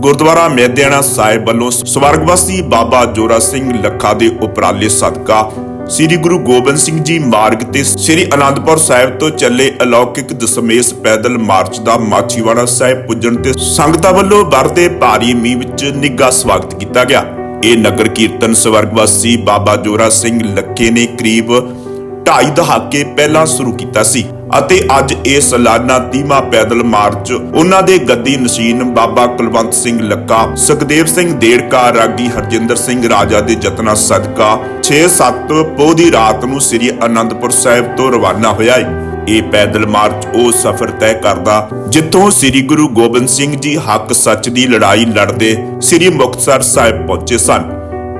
ਗੁਰਦੁਆਰਾ ਮੇਦਿਆਣਾ ਸਾਹਿਬ ਵੱਲੋਂ ਸਵਰਗਵਾਸੀ ਬਾਬਾ ਜੋਰਾ ਸਿੰਘ ਲੱਖਾ ਦੇ ਉਪਰਾਲੇ ਸਦਕਾ ਸ੍ਰੀ ਗੁਰੂ ਗੋਬਿੰਦ ਸਿੰਘ ਜੀ ਮਾਰਗ ਤੇ ਸ੍ਰੀ ਅਨੰਦਪੁਰ ਸਾਹਿਬ ਤੋਂ ਚੱਲੇ ਅਲੌਕਿਕ ਦਸ਼ਮੇਸ਼ ਪੈਦਲ ਮਾਰਚ ਦਾ ਮਾਛੀਵਾੜਾ ਸਾਹਿਬ ਪੁੱਜਣ ਤੇ ਸੰਗਤਾਂ ਵੱਲੋਂ ਵਰਦੇ ਭਾਰੀ ਮੀਂਹ ਵਿੱਚ ਨਿੱਘਾ ਸਵਾਗਤ ਕੀਤਾ ਗਿਆ। ਇਹ ਨਗਰ ਕੀਰਤਨ ਸਵਰਗਵਾਸੀ ਬਾਬਾ ਜੋਰਾ ਸਿੰਘ ਲੱਖੇ ਨੇ ਕਰੀਬ ਢਾਈ ਦਹਾਕੇ ਪਹਿਲਾਂ ਸ਼ੁਰੂ ਕੀਤਾ ਸੀ। ਅਤੇ ਅੱਜ ਇਹ ਸਾਲਾਨਾ 30ਵਾਂ ਪੈਦਲ ਮਾਰਚ ਉਹਨਾਂ ਦੇ ਗੱਦੀ ਨਸ਼ੀਨ ਬਾਬਾ ਕੁਲਵੰਤ ਸਿੰਘ ਲੱਕਾ, ਸੁਖਦੇਵ ਸਿੰਘ ਦੇੜਕਾ, ਰਾਗੀ ਹਰਜਿੰਦਰ ਸਿੰਘ ਰਾਜਾ ਦੇ ਯਤਨਾਂ ਸਦਕਾ 6-7 ਪੋਹ ਦੀ ਰਾਤ ਨੂੰ ਸ੍ਰੀ ਅਨੰਦਪੁਰ ਸਾਹਿਬ ਤੋਂ ਰਵਾਨਾ ਹੋਇਆ ਹੈ ਇਹ ਪੈਦਲ ਮਾਰਚ ਉਹ ਸਫ਼ਰ ਤੈਅ ਕਰਦਾ ਜਿੱਥੋਂ ਸ੍ਰੀ ਗੁਰੂ ਗੋਬਿੰਦ ਸਿੰਘ ਜੀ ਹੱਕ ਸੱਚ ਦੀ ਲੜਾਈ ਲੜਦੇ ਸ੍ਰੀ ਮੁਕਤਸਰ ਸਾਹਿਬ ਪਹੁੰਚੇ ਸਨ।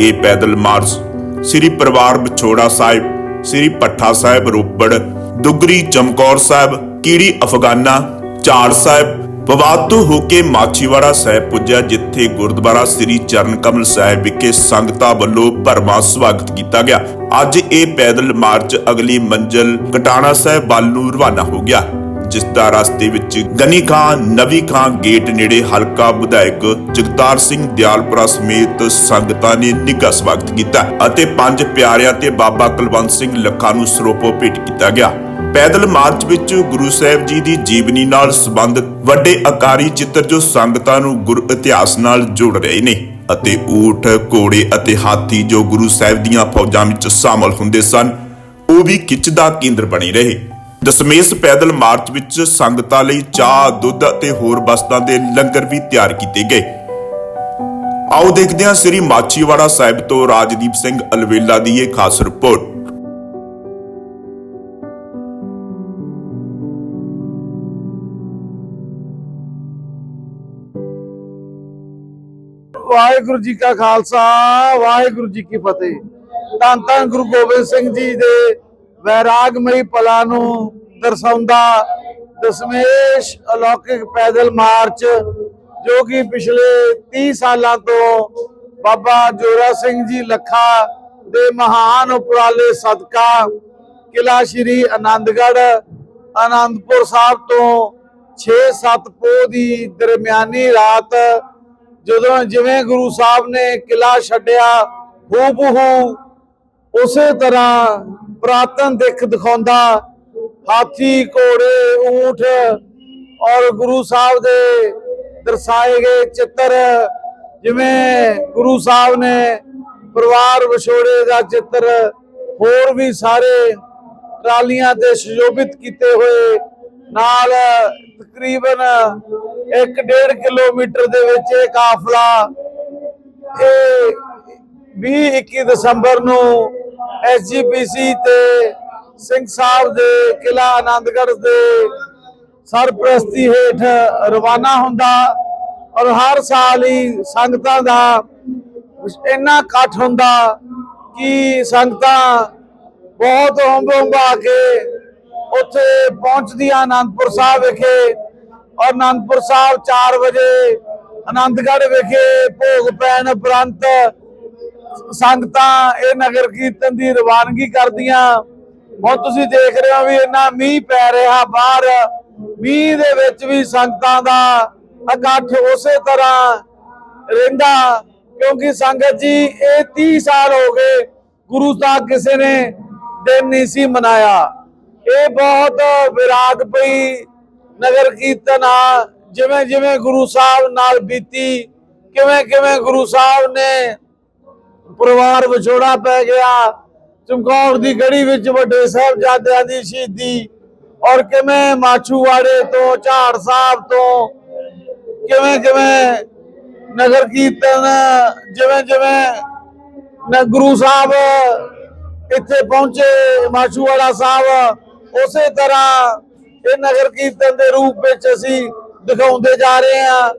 ਇਹ ਪੈਦਲ ਮਾਰਚ ਸ੍ਰੀ ਪਰਿਵਾਰ ਵਿਛੋੜਾ ਸਾਹਿਬ, ਸ੍ਰੀ ਪੱਠਾ ਸਾਹਿਬ ਰੋਪੜ ਦੁਗਰੀ ਚਮਕੌਰ ਸਾਹਿਬ, ਕੀੜੀ ਅਫਗਾਨਾ, ਝਾੜ ਸਾਹਿਬ ਪਵਾਦ ਹੋ ਕੇ ਮਾਛੀਵਾੜਾ ਸਾਹਿਬ ਪੁੱਜਿਆ, ਜਿੱਥੇ ਗੁਰਦੁਆਰਾ ਸ੍ਰੀ ਚਰਨ ਕਮਲ ਸਾਹਿਬ ਵਿਖੇ ਸੰਗਤਾਂ ਵੱਲੋਂ ਭਰਵਾਂ ਸਵਾਗਤ ਕੀਤਾ ਗਿਆ। ਅੱਜ ਇਹ ਪੈਦਲ ਮਾਰਚ ਅਗਲੀ ਮੰਜ਼ਲ ਕਟਾਣਾ ਸਾਹਿਬ ਵੱਲ ਨੂੰ ਰਵਾਨਾ ਹੋ ਗਿਆ, ਜਿਸ ਦਾ ਰਸਤੇ ਵਿੱਚ ਗਨੀ ਖਾਂ, ਨਵੀ ਖਾਂ ਗੇਟ ਨੇੜੇ ਹਲਕਾ ਵਿਧਾਇਕ ਜਗਤਾਰ ਸਿੰਘ ਦਿਆਲਪੁਰਾ ਸਮੇਤ ਸੰਗਤਾਂ ਨੇ ਨਿੱਘਾ ਸਵਾਗਤ ਕੀਤਾ ਅਤੇ ਪੰਜ ਪਿਆਰਿਆਂ ਤੇ ਬਾਬਾ ਕੁਲਵੰਤ ਸਿੰਘ ਲੱਖਾ ਨੂੰ ਸਰੋਪੋ ਭੇਟ ਕੀਤਾ ਗਿਆ। ਪੈਦਲ ਮਾਰਚ ਵਿੱਚ ਗੁਰੂ ਸਾਹਿਬ ਜੀ ਦੀ ਜੀਵਨੀ ਨਾਲ ਸੰਬੰਧਿਤ ਵੱਡੇ ਆਕਾਰੀ ਚਿੱਤਰ ਜੋ ਸੰਗਤਾਂ ਨੂੰ ਗੁਰ ਇਤਿਹਾਸ ਨਾਲ ਜੋੜ ਰਹੇ ਨੇ ਅਤੇ ਊਠ, ਘੋੜੇ ਅਤੇ ਹਾਥੀ ਜੋ ਗੁਰੂ ਸਾਹਿਬ ਦੀਆਂ ਫੌਜਾਂ ਵਿੱਚ ਸ਼ਾਮਲ ਹੁੰਦੇ ਸਨ, ਉਹ ਵੀ ਖਿੱਚ ਦਾ ਕੇਂਦਰ ਬਣੇ ਰਹੇ। ਦਸ਼ਮੇਸ਼ ਪੈਦਲ ਮਾਰਚ ਵਿੱਚ ਸੰਗਤਾਂ ਲਈ ਚਾਹ, ਦੁੱਧ ਅਤੇ ਹੋਰ ਵਸਤਾਂ ਦੇ ਲੰਗਰ ਵੀ ਤਿਆਰ ਕੀਤੇ ਗਏ। ਆਓ ਦੇਖਦੇ ਹਾਂ ਸ੍ਰੀ ਮਾਛੀਵਾੜਾ ਸਾਹਿਬ ਤੋਂ ਰਾਜਦੀਪ ਸਿੰਘ ਅਲਵੇਲਾ ਦੀ ਇਹ ਖਾਸ ਰਿਪੋਰਟ। ਵਾਹਿਗੁਰੂ ਜੀ ਕਾ ਖਾਲਸਾ, ਵਾਹਿਗੁਰੂ ਜੀ ਕੀ ਫਤਿਹ। ਧੰਨ ਧੰਨ ਗੁਰੂ ਗੋਬਿੰਦ ਸਿੰਘ ਜੀ ਦੇ ਵੈਰਾਗਮਈ ਪਲਾਂ ਨੂੰ ਦਰਸਾਉਂਦਾ ਦਸ਼ਮੇਸ਼ ਅਲੌਕਿਕ ਪੈਦਲ ਮਾਰਚ, ਜੋ ਕਿ ਪਿਛਲੇ 30 ਸਾਲਾਂ ਤੋਂ ਬਾਬਾ ਜੋਰਾ ਸਿੰਘ ਜੀ ਲੱਖਾ ਦੇ ਮਹਾਨ ਉਪਰਾਲੇ ਸਦਕਾ ਕਿਲਾ ਸ਼੍ਰੀ ਆਨੰਦਗੜ੍ਹ, ਆਨੰਦਪੁਰ ਸਾਹਿਬ ਤੋਂ 6-7 ਪੋਹ ਦੀ ਦਰਮਿਆਨੀ ਰਾਤ ਜਦੋਂ ਜਿਵੇਂ ਗੁਰੂ ਸਾਹਿਬ ਨੇ ਕਿਲਾ ਛੱਡਿਆ, ਹੂਬਹੂ ਉਸੇ ਤਰ੍ਹਾਂ ਪ੍ਰਾਤਨ ਦਿੱਖ ਦਿਖਾਉਂਦਾ, ਹਾਥੀ, ਘੋੜੇ, ਊਠ ਔਰ ਗੁਰੂ ਸਾਹਿਬ ਦੇ ਦਰਸਾਏ ਗਏ ਚਿੱਤਰ, ਜਿਵੇਂ ਗੁਰੂ ਸਾਹਿਬ ਨੇ ਪਰਿਵਾਰ ਵਿਛੋੜੇ ਦਾ ਚਿੱਤਰ, ਹੋਰ ਵੀ ਸਾਰੇ ਟਰਾਲੀਆਂ ਤੇ ਸੁਸ਼ੋਭਿਤ ਕੀਤੇ ਹੋਏ, ਨਾਲ ਤਕਰੀਬਨ 1.5 ਕਿਲੋਮੀਟਰ ਦੇ ਵਿੱਚ ਇਹ ਕਾਫਲਾ ਇਹ 20 21 ਦਸੰਬਰ ਨੂੰ ਐਸਜੀਪੀਸੀ ਤੇ ਸਿੰਘ ਸਾਹਿਬ ਦੇ ਕਿਲਾ ਆਨੰਦਗੜ੍ਹ ਦੇ ਸਰਪ੍ਰਸਤੀ ਹੇਠ ਰਵਾਨਾ ਹੁੰਦਾ ਔਰ ਹਰ ਸਾਲ ਹੀ ਸੰਗਤਾਂ ਦਾ ਇੰਨਾ ਇਕੱਠ ਹੁੰਦਾ ਕਿ ਸੰਗਤਾਂ ਬਹੁਤ ਹੁੰਬ ਹੁੰਬਾ ਕੇ ਉੱਥੇ ਪਹੁੰਚਦੀਆਂ ਆਨੰਦਪੁਰ ਸਾਹਿਬ ਵਿਖੇ ਔਰ ਅਨੰਦਪੁਰ ਸਾਹਿਬ 4 ਵਜੇ ਆਨੰਦਗੜ੍ਹ ਵਿਖੇ ਭੋਗ ਪੈਣ ਉਪਰੰਤ ਸੰਗਤਾਂ ਇਹ ਨਗਰ ਕੀਰਤਨ ਦੀ ਰਵਾਨਗੀ ਕਰਦੀਆਂ। ਹੁਣ ਤੁਸੀਂ ਦੇਖ ਰਹੇ ਹੋ ਵੀ ਇੰਨਾ ਮੀਂਹ ਪੈ ਰਿਹਾ ਬਾਹਰ। ਮੀਂਹ ਦੇ ਵਿੱਚ ਵੀ ਸੰਗਤਾਂ ਦਾ ਇਕੱਠ ਉਸੇ ਤਰ੍ਹਾਂ ਰਹਿੰਦਾ, ਕਿਉਂਕਿ ਸੰਗਤ ਜੀ, ਇਹ 30 ਸਾਲ ਹੋ ਗਏ ਗੁਰੂ ਸਾਹਿਬ ਕਿਸੇ ਨੇ ਦਿਨ ਨਹੀਂ ਸੀ ਮਨਾਇਆ। ਇਹ ਬਹੁਤ ਵਿਰਾਗ ਪਈ ਨਗਰ ਕੀਰਤਨ ਆ, ਜਿਵੇਂ ਜਿਵੇਂ ਗੁਰੂ ਸਾਹਿਬ ਨਾਲ ਬੀਤੀ, ਕਿਵੇਂ ਕਿਵੇਂ ਗੁਰੂ ਸਾਹਿਬ ਨੇ ਪਰਿਵਾਰ ਵਿਛੋੜਾ ਪੈ ਗਿਆ, ਚਮਕੌਰ ਦੀ ਗੜੀ ਵਿੱਚ ਵੱਡੇ ਸਾਹਿਬਜ਼ਾਦਿਆਂ ਦੀ ਸ਼ਹੀਦੀ ਔਰ ਕਿਵੇਂ ਮਾਛੂਵਾੜੇ ਤੋਂ, ਝਾੜ ਸਾਹਿਬ ਤੋਂ, ਕਿਵੇਂ ਕਿਵੇਂ ਨਗਰ ਕੀਰਤਨ, ਜਿਵੇਂ ਜਿਵੇਂ ਗੁਰੂ ਸਾਹਿਬ ਇੱਥੇ ਪਹੁੰਚੇ ਮਾਛੂਵਾੜਾ ਸਾਹਿਬ, ਉਸੇ ਤਰ੍ਹਾਂ ਇਹ ਨਗਰ ਕੀਰਤਨ ਦੇ ਰੂਪ ਵਿੱਚ ਅਸੀਂ ਦਿਖਾਉਂਦੇ ਜਾ ਰਹੇ ਹਾਂ।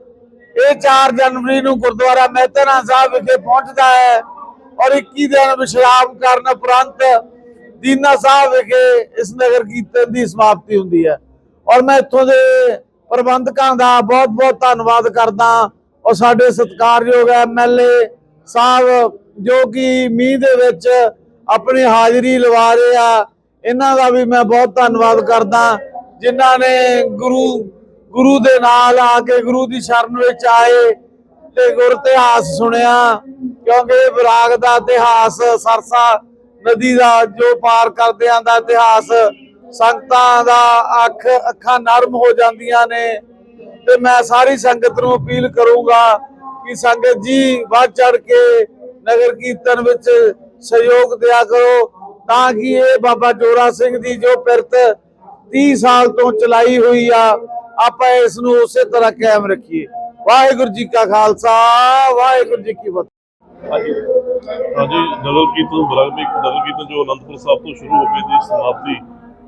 ਇਹ 4 ਜਨਵਰੀ ਨੂੰ ਗੁਰਦੁਆਰਾ ਮਹਿਤਨਾ ਸਾਹਿਬ ਵਿਖੇ ਪਹੁੰਚਦਾ ਹੈ ਔਰ 21 ਦਿਨ ਵਿਸ਼ਰਾਮ ਕਰਨ ਉਪਰੰਤ ਦੀਨਾ ਸਾਹਿਬ ਵਿਖੇ ਇਸ ਨਗਰ ਕੀਰਤਨ ਦੀ ਸਮਾਪਤੀ ਹੁੰਦੀ ਹੈ। ਔਰ ਮੈਂ ਇੱਥੋਂ ਦੇ ਪ੍ਰਬੰਧਕਾਂ ਦਾ ਬਹੁਤ ਬਹੁਤ ਧੰਨਵਾਦ ਕਰਦਾ ਔਰ ਸਾਡੇ ਸਤਿਕਾਰਯੋਗ ਐਮਐਲਏ ਸਾਹਿਬ ਜੋ ਕਿ ਮੀਂਹ ਦੇ ਵਿੱਚ ਆਪਣੀ ਹਾਜ਼ਰੀ ਲਵਾ ਰਹੇ ਆ, ਇਹਨਾਂ ਦਾ ਵੀ ਮੈਂ ਬਹੁਤ ਧੰਨਵਾਦ ਕਰਦਾ। ਜਿਨ੍ਹਾਂ ਨੇ ਗੁਰੂ ਗੁਰੂ ਦੇ ਨਾਲ ਆ ਕੇ ਗੁਰੂ ਦੀ ਸ਼ਰਨ ਵਿੱਚ ਆਏ ਤੇ ਗੁਰ ਇਤਿਹਾਸ ਸੁਣਿਆ, ਕਿਉਂਕਿ ਵਿਰਾਗ ਦਾ ਇਤਿਹਾਸ, ਸਰਸਾ ਨਦੀ ਦਾ ਜੋ ਪਾਰ ਕਰਦਿਆਂ ਦਾ ਇਤਿਹਾਸ, ਸੰਗਤਾਂ ਦਾ ਅੱਖ, ਅੱਖਾਂ ਨਰਮ ਹੋ ਜਾਂਦੀਆਂ ਨੇ। ਤੇ ਮੈਂ ਸਾਰੀ ਸੰਗਤ ਨੂੰ ਅਪੀਲ ਕਰੂੰਗਾ ਕਿ ਸੰਗਤ ਜੀ, ਵੱਧ ਚੜ ਕੇ ਨਗਰ ਕੀਰਤਨ ਵਿੱਚ ਸਹਿਯੋਗ ਦਿਆ ਕਰੋ, ਤਾਂ ਕਿ ਇਹ ਬਾਬਾ ਜੋਰਾ ਸਿੰਘ ਦੀ ਜੋ ਪਿਰਤ 30 ਸਾਲ ਤੋਂ ਚਲਾਈ ਹੋਈ ਆ ਆਪਾਂ ਇਸ ਨੂੰ ਉਸੇ ਤਰ੍ਹਾਂ ਕਾਇਮ ਰੱਖੀਏ। ਵਾਹਿਗੁਰੂ ਜੀ ਕਾ ਖਾਲਸਾ ਵਾਹਿਗੁਰੂ ਜੀ ਕੀ ਫਤਿਹ। ਹਾਂਜੀ। ਨਗਰ ਕੀਰਤਨ ਬਰਾਬਰ ਨਗਰ ਕੀਰਤਨ ਜੋ ਅਨੰਦਪੁਰ ਸਾਹਿਬ ਤੋਂ ਸ਼ੁਰੂ ਹੋ ਕੇ ਦੀ ਸਮਾਪਤੀ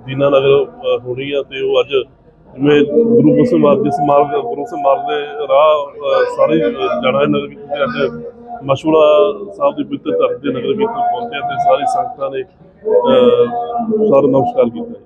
ਦੀਨਾਨਗਰ ਅ, ਹੋਣੀ ਆ ਤੇ ਉਹ ਅੱਜ ਜਿਵੇਂ ਗੁਰੂ ਗੋਬਿੰਦ ਮਾਰਗ ਦੇ ਸਮਾਰਗ ਗੁਰੂ ਗੋਬਿੰਦ ਮਾਰਗ ਦੇ ਰਾਹ ਸਾਰੇ ਅ, ਨਗਰ ਕੀਰਤਨ ਤੇ ਅੱਜ ਮਸ਼ਹੂਰਾ ਸਾਹਿਬ ਦੀ ਪਵਿੱਤਰ ਧਰਤੀ ਨਗਰ ਕੀਰਤਨ ਪਹੁੰਚਿਆ ਤੇ ਸਾਰੀ ਸੰਗਤਾਂ ਨੇ ਸਾਰਾ ਨਮਸਕਾਰ ਕੀਤਾ